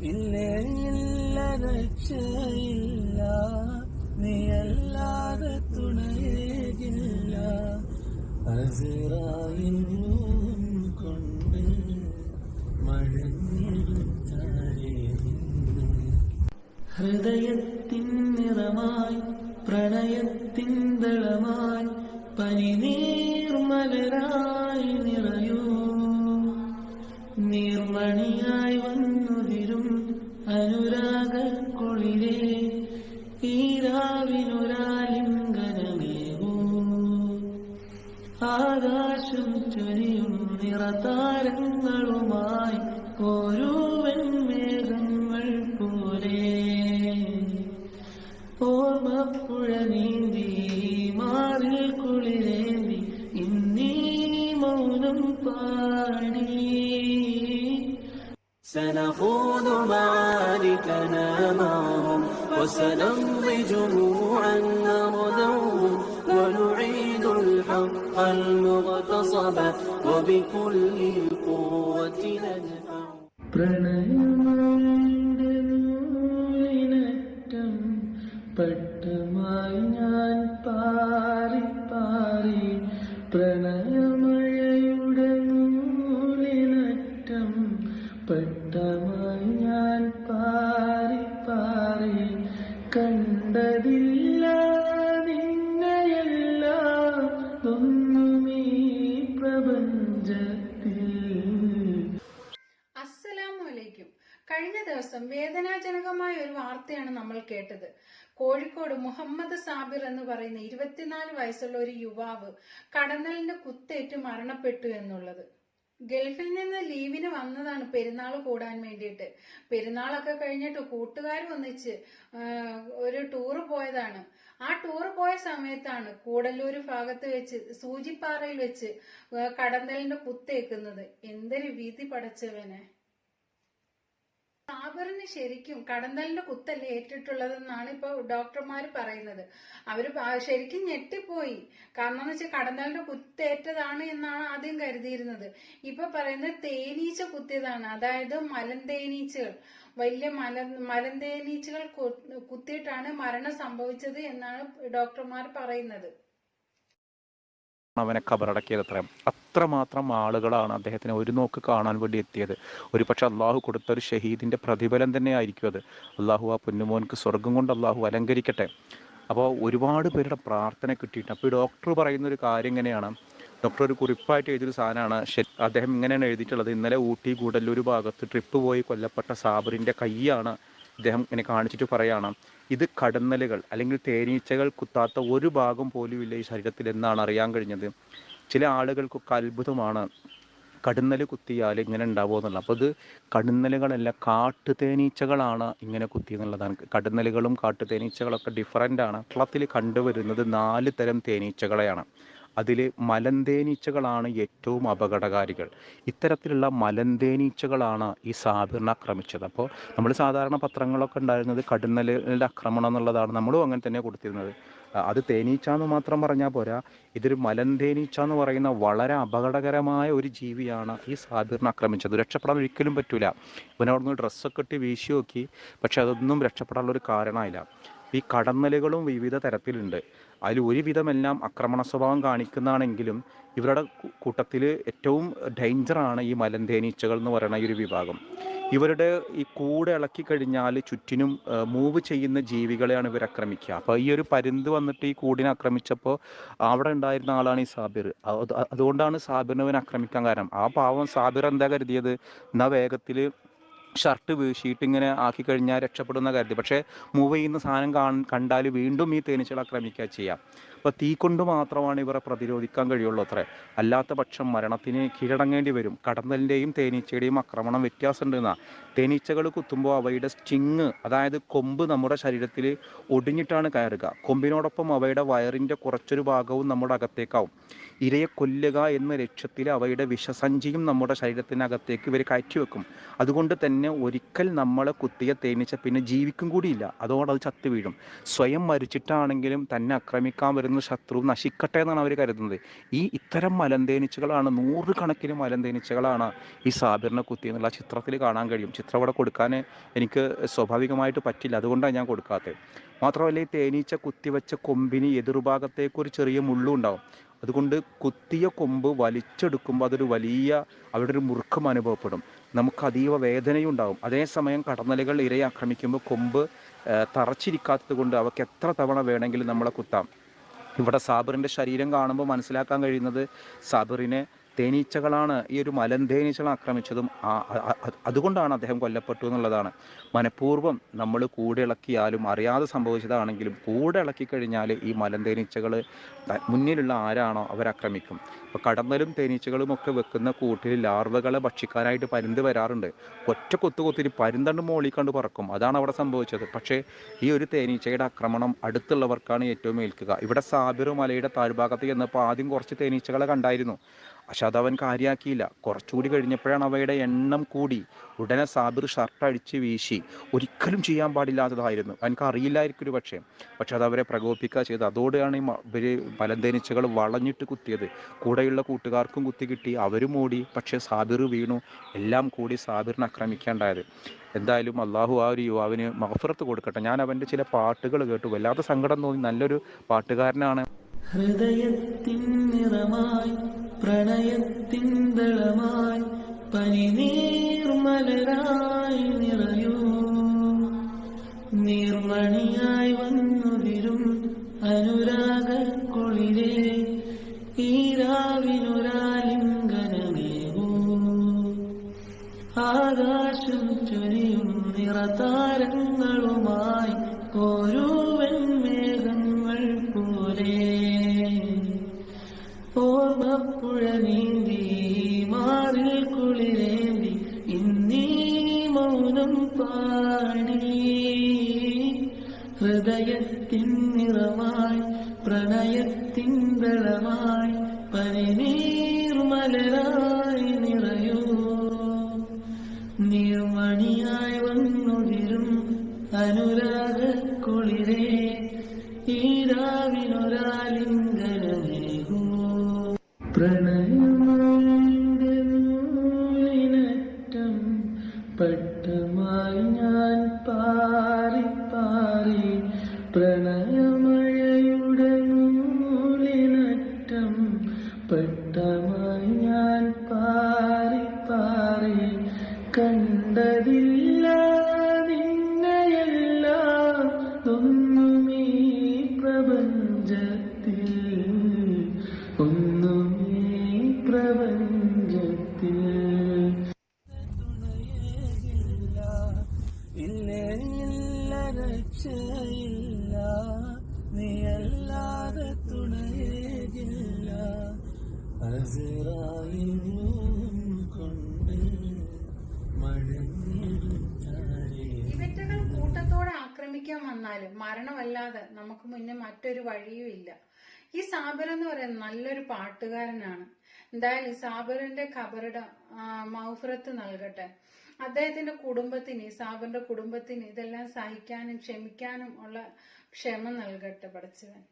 ഇല്ലേ ഇല്ല രക്ഷയില്ല. നീയല്ലാതെ തുണയേകില്ല. കൊണ്ട് ഹൃദയത്തിൻ നിറമായി പ്രണയത്തിൻ ദളമായി പനിനീർമലരായി നിറയൂ നീർമണിയായി അനുരാഗക്കുളിരേ ഈരാവിനൊരാലിംഗനമേവൂ. ആകാശം ചൊരിയും നിറതാരങ്ങളുമായി ഓരോവൻ മേഘങ്ങൾ പോലെ. ഓർമ്മപ്പുഴ നീന്തി മാറിൽ കുളിരേന്തി ഇന്നീ മൗനം പാടി. سنخوض معاركنا معهم وسنمضي جموعا نردوهم ونعيد الحق المغتصب وبكل القوة ندفع പ്രണയമായുടെ നൂലിനറ്റം പട്ടമായി ഞാൻ ദിവസം വേദനാജനകമായ ഒരു വാർത്തയാണ് നമ്മൾ കേട്ടത്. കോഴിക്കോട് മുഹമ്മദ് സാബിർ എന്ന് പറയുന്ന ഇരുപത്തിനാല് വയസ്സുള്ള ഒരു യുവാവ് കടന്നലിന്റെ കുത്തേറ്റ് മരണപ്പെട്ടു എന്നുള്ളത്. ഗൾഫിൽ നിന്ന് ലീവിന് വന്നതാണ് പെരുന്നാൾ കൂടാൻ വേണ്ടിയിട്ട്. പെരുന്നാളൊക്കെ കഴിഞ്ഞിട്ട് കൂട്ടുകാർ ഒന്നിച്ച് ഒരു ടൂറ് പോയതാണ്. ആ ടൂറ് പോയ സമയത്താണ് കൂടല്ലൂർ ഭാഗത്ത് വെച്ച് സൂചിപ്പാറയിൽ വെച്ച് കടന്നലിന്റെ കുത്തേക്കുന്നത്. എന്തൊരു വീതി പടച്ചവനെ. സാബറിന് ശരിക്കും കടന്നലിന്റെ കുത്തല്ലേ ഏറ്റിട്ടുള്ളതെന്നാണ് ഇപ്പൊ ഡോക്ടർമാർ പറയുന്നത്. അവർ ശരിക്കും ഞെട്ടിപ്പോയി. കാരണം എന്ന് വെച്ചാൽ കടന്നലിന്റെ കുത്തേറ്റതാണ് എന്നാണ് ആദ്യം കരുതിയിരുന്നത്. ഇപ്പൊ പറയുന്നത് തേനീച്ച കുത്തിയതാണ്. അതായത് മലന്തേനീച്ചകൾ വലിയ മല മലന്തേനീച്ചകൾ കുത്തിയിട്ടാണ് മരണം സംഭവിച്ചത് എന്നാണ് ഡോക്ടർമാർ പറയുന്നത്. അവനെ കബറടക്കിയത് അത്രമാത്രം ആളുകളാണ് അദ്ദേഹത്തിന് ഒരു നോക്ക് കാണാൻ വേണ്ടി എത്തിയത്? ഒരു പക്ഷെ അള്ളാഹു കൊടുത്ത ഒരു ഷഹീദിന്റെ പ്രതിഫലം തന്നെ ആയിരിക്കും അത്. അള്ളാഹു ആ പൊന്നുമോൻക്ക് സ്വർഗം കൊണ്ട് അള്ളാഹു അലങ്കരിക്കട്ടെ. അപ്പോൾ ഒരുപാട് പേരുടെ പ്രാർത്ഥന കിട്ടിയിട്ട് അപ്പോൾ ഈ ഡോക്ടർ പറയുന്ന ഒരു കാര്യം ഇങ്ങനെയാണ്. ഡോക്ടർ ഒരു കുറിപ്പായിട്ട് എഴുതിയൊരു സാധനമാണ്. അദ്ദേഹം ഇങ്ങനെയാണ് എഴുതിയിട്ടുള്ളത്. ഇന്നലെ ഊട്ടി ഗൂഡല്ലൂർ ഭാഗത്ത് ട്രിപ്പ് പോയി കൊല്ലപ്പെട്ട സാബറിന്റെ കൈയാണ് ഇദ്ദേഹം ഇങ്ങനെ കാണിച്ചിട്ട് പറയാണ്. ഇത് കടന്നലുകൾ അല്ലെങ്കിൽ തേനീച്ചകൾ കുത്താത്ത ഒരു ഭാഗം പോലും ഇല്ല ഈ ശരീരത്തിൽ എന്നാണ് അറിയാൻ കഴിഞ്ഞത്. ചില ആളുകൾക്കൊക്കെ അത്ഭുതമാണ് കടുന്നൽ കുത്തിയാൽ ഇങ്ങനെ ഉണ്ടാവുമോ എന്നുള്ളത്. അപ്പോൾ ഇത് കടുന്നലുകളല്ല കാട്ടുതേനീച്ചകളാണ് ഇങ്ങനെ കുത്തിയെന്നുള്ളതാണ്. കടുന്നലുകളും കാട്ടുതേനീച്ചകളൊക്കെ ഡിഫറന്റ് ആണ്. കേരളത്തിൽ കണ്ടുവരുന്നത് നാല് തരം തേനീച്ചകളെയാണ്. അതിൽ മലന്തേനീച്ചകളാണ് ഏറ്റവും അപകടകാരികൾ. ഇത്തരത്തിലുള്ള മലന്തേനീച്ചകളാണ് ഈ സാബിറിനെ ആക്രമിച്ചത്. അപ്പോൾ നമ്മൾ സാധാരണ പത്രങ്ങളൊക്കെ ഉണ്ടായിരുന്നത് കടുന്നലിന്റെ ആക്രമണം എന്നുള്ളതാണ്. നമ്മളും അങ്ങനെ തന്നെ കൊടുത്തിരുന്നത്. അത് തേനീച്ച എന്ന് മാത്രം പറഞ്ഞാൽ പോരാ. ഇതൊരു മലൻ തേനീച്ച എന്ന് പറയുന്ന വളരെ അപകടകരമായ ഒരു ജീവിയാണ് ഈ സാബിറിനെ ആക്രമിച്ചത്. രക്ഷപ്പെടാൻ ഒരിക്കലും പറ്റൂല. ഇവനവിടുന്ന് ഡ്രസ്സൊക്കെ ഇട്ട് വീശി നോക്കി പക്ഷെ അതൊന്നും രക്ഷപ്പെടാനുള്ള ഒരു കാരണമായില്ല. ഈ കടന്നലുകളും വിവിധ തരത്തിലുണ്ട്. അതിൽ ഒരുവിധമെല്ലാം ആക്രമണ സ്വഭാവം കാണിക്കുന്നതാണെങ്കിലും ഇവരുടെ കൂട്ടത്തിൽ ഏറ്റവും ഡേഞ്ചറാണ് ഈ മലന്തേനീച്ചകൾ എന്ന് പറയുന്ന ഈ ഒരു വിഭാഗം. ഇവരുടെ ഈ കൂടെ ഇളക്കി കഴിഞ്ഞാൽ ചുറ്റിനും മൂവ് ചെയ്യുന്ന ജീവികളെയാണ് ഇവർ ആക്രമിക്കുക. അപ്പോൾ ഈ ഒരു പരുന്ത് വന്നിട്ട് ഈ കൂടിനെ ആക്രമിച്ചപ്പോൾ അവിടെ ഉണ്ടായിരുന്ന ആളാണ് ഈ സാബിർ. അതുകൊണ്ടാണ് സാബിറിനെ ആക്രമിക്കാൻ കാരണം. ആ പാവം സാബിർ എന്താ കരുതിയത്? എന്നാ വേഗത്തിൽ ഷർട്ട് ഷീറ്റ് ഇങ്ങനെ ആക്കി കഴിഞ്ഞാൽ രക്ഷപ്പെടുന്ന കരുതി. പക്ഷേ മൂവ് ചെയ്യുന്ന സാധനം കാ കണ്ടാൽ വീണ്ടും ഈ തേനീച്ചകൾ ആക്രമിക്കുക ചെയ്യാം. അപ്പോൾ തീ കൊണ്ട് മാത്രമാണ് ഇവരെ പ്രതിരോധിക്കാൻ കഴിയുള്ളൂ അത്രേ. അല്ലാത്ത പക്ഷം മരണത്തിന് കീഴടങ്ങേണ്ടി വരും. കടന്നലിന്റെയും തേനീച്ചയുടെയും ആക്രമണം വ്യത്യാസമുണ്ട് തേനീച്ചകൾ കുത്തുമ്പോൾ അവയുടെ സ്റ്റിങ് അതായത് കൊമ്പ് നമ്മുടെ ശരീരത്തിൽ ഒടിഞ്ഞിട്ടാണ് കയറുക. കൊമ്പിനോടൊപ്പം അവയുടെ വയറിന്റെ കുറച്ചൊരു ഭാഗവും നമ്മുടെ അകത്തേക്കാവും. ഇരയെ കൊല്ലുക എന്ന ലക്ഷ്യത്തിൽ അവയുടെ വിഷസഞ്ചിയും നമ്മുടെ ശരീരത്തിനകത്തേക്ക് ഇവർ കയറ്റി വെക്കും അതുകൊണ്ട് തന്നെ പിന്നെ ഒരിക്കൽ നമ്മളെ കുത്തിയ തേനീച്ച പിന്നെ ജീവിക്കും കൂടിയില്ല. അതോടെ അത് ചത്തു വീഴും. സ്വയം മരിച്ചിട്ടാണെങ്കിലും തന്നെ ആക്രമിക്കാൻ വരുന്ന ശത്രു നശിക്കട്ടെ എന്നാണ് അവർ കരുതുന്നത്. ഈ ഇത്തരം മലന്തേനീച്ചകളാണ് നൂറുകണക്കിന് മലന്തേനീച്ചകളാണ് ഈ സാബിറിനെ കുത്തി എന്നുള്ള ചിത്രത്തിൽ കാണാൻ കഴിയും. ചിത്രം അവിടെ കൊടുക്കാൻ എനിക്ക് സ്വാഭാവികമായിട്ട് പറ്റില്ല. അതുകൊണ്ടാണ് ഞാൻ കൊടുക്കാത്തത്. മാത്രമല്ല ഈ തേനീച്ച കുത്തിവെച്ച കൊമ്പിന് എതിർഭാഗത്തേക്ക് ഒരു ചെറിയ മുള്ളും ഉണ്ടാവും അതുകൊണ്ട് കുത്തിയ കൊമ്പ് വലിച്ചെടുക്കുമ്പോൾ അതൊരു വലിയ അവിടെ ഒരു മുറുക്കം അനുഭവപ്പെടും. നമുക്ക് അതീവ വേദനയുണ്ടാകും അതേസമയം കടന്നലുകൾ ഇരയെ ആക്രമിക്കുമ്പോൾ കൊമ്പ് തറച്ചിരിക്കാത്തത് കൊണ്ട് അവർക്ക് എത്ര തവണ വേണമെങ്കിലും നമ്മളെ കുത്താം. ഇവിടെ സാബിറിന്റെ ശരീരം കാണുമ്പോൾ മനസ്സിലാക്കാൻ കഴിയുന്നത് സാബിറിനെ തേനീച്ചകളാണ് ഈ ഒരു മലൻ തേനീച്ചകൾ ആക്രമിച്ചതും അതുകൊണ്ടാണ് അദ്ദേഹം കൊല്ലപ്പെട്ടു എന്നുള്ളതാണ്. മനഃപൂർവം നമ്മൾ കൂടെ ഇളക്കിയാലും അറിയാതെ സംഭവിച്ചതാണെങ്കിലും കൂടെ ഇളക്കി കഴിഞ്ഞാൽ ഈ മലൻ തേനീച്ചകൾ മുന്നിലുള്ള ആരാണോ അവരാക്രമിക്കും അപ്പോൾ കടന്നലും തേനീച്ചകളും ഒക്കെ വെക്കുന്ന കൂട്ടിൽ ലാർവകളെ ഭക്ഷിക്കാനായിട്ട് പരുന്ത് വരാറുണ്ട്. ഒറ്റ കൊത്തു കൊത്തിരി പരുന്തണ്ട് മോളിൽ കണ്ട് പറക്കും. അതാണ് അവിടെ സംഭവിച്ചത്. പക്ഷേ ഈ ഒരു തേനീച്ചയുടെ ആക്രമണം അടുത്തുള്ളവർക്കാണ് ഏറ്റവും ഏൽക്കുക. ഇവിടെ സാബിറു മലയുടെ താഴ്ഭാഗത്ത് ചെന്നപ്പോൾ ആദ്യം കുറച്ച് തേനീച്ചകളെ കണ്ടായിരുന്നു. പക്ഷെ അതവൻ കാര്യമാക്കിയില്ല കുറച്ചുകൂടി കഴിഞ്ഞപ്പോഴാണ് അവയുടെ എണ്ണം കൂടി. ഉടനെ സാബിർ ഷർട്ട് അടിച്ച് വീശി. ഒരിക്കലും ചെയ്യാൻ പാടില്ലാത്തതായിരുന്നു. അവനക്ക് അറിയില്ലായിരിക്കും ഒരു പക്ഷേ. പക്ഷെ അത് അവരെ പ്രകോപിക്കുക ചെയ്ത് അതോടെയാണ് ഇവർ മലന്തേനീച്ചകൾ വളഞ്ഞിട്ട് കുത്തിയത്. കൂടെയുള്ള കൂട്ടുകാർക്കും കുത്തി കിട്ടി. അവരും ഓടി. പക്ഷേ സാബിർ വീണു. എല്ലാം കൂടി സാബിറിനെ ആക്രമിക്കാണ്ടായത്. എന്തായാലും അള്ളാഹു ആ ഒരു യുവാവിന് മഹഫറത്ത് കൊടുക്കട്ടെ. ഞാൻ അവന്റെ ചില പാട്ടുകൾ കേട്ടു. വല്ലാത്ത സങ്കടം തോന്നി. നല്ലൊരു പാട്ടുകാരനാണ്. ഹൃദയത്തിൻ നിറമായി പ്രണയത്തിൻ ദളമായി പനിനീർമലരായി നിറയൂ. നീർമണിയായി വന്നുതിരും അനുരാഗ കുളിരേ ഈരാവിനൊരാലിംഗനമേവൂ ആകാശം ചൊരിയും നിറതാരങ്ങളുമായി ഓരോവൻ ഹൃദയത്തിൻ നിറമായി പ്രണയത്തിൻ ദളമായി പരിനീർമലരായി നിറയൂ. നീർമണിയായി വന്നുതിരും അനുരാഗ പ്രണയമഴയുടെ നൂലിനറ്റം പെട്ടമായി ഞാൻ പാറി ഇവറ്റകൾ കൂട്ടത്തോടെ ആക്രമിക്കാൻ വന്നാലും മരണമല്ലാതെ നമുക്ക് മുന്നേ മറ്റൊരു വഴിയും ഇല്ല. ഈ സാബർ എന്ന് പറയുന്നത് നല്ലൊരു പാട്ടുകാരനാണ്. എന്തായാലും സാബറിന്റെ ഖബറുടെ മൗഫറത്ത് നൽകട്ടെ. അദ്ദേഹത്തിന്റെ കുടുംബത്തിന് സാബിറിന്റെ കുടുംബത്തിന് ഇതെല്ലാം സഹിക്കാനും ക്ഷമിക്കാനും ഉള്ള ക്ഷമ നൽകട്ടെ പഠിച്ചവൻ.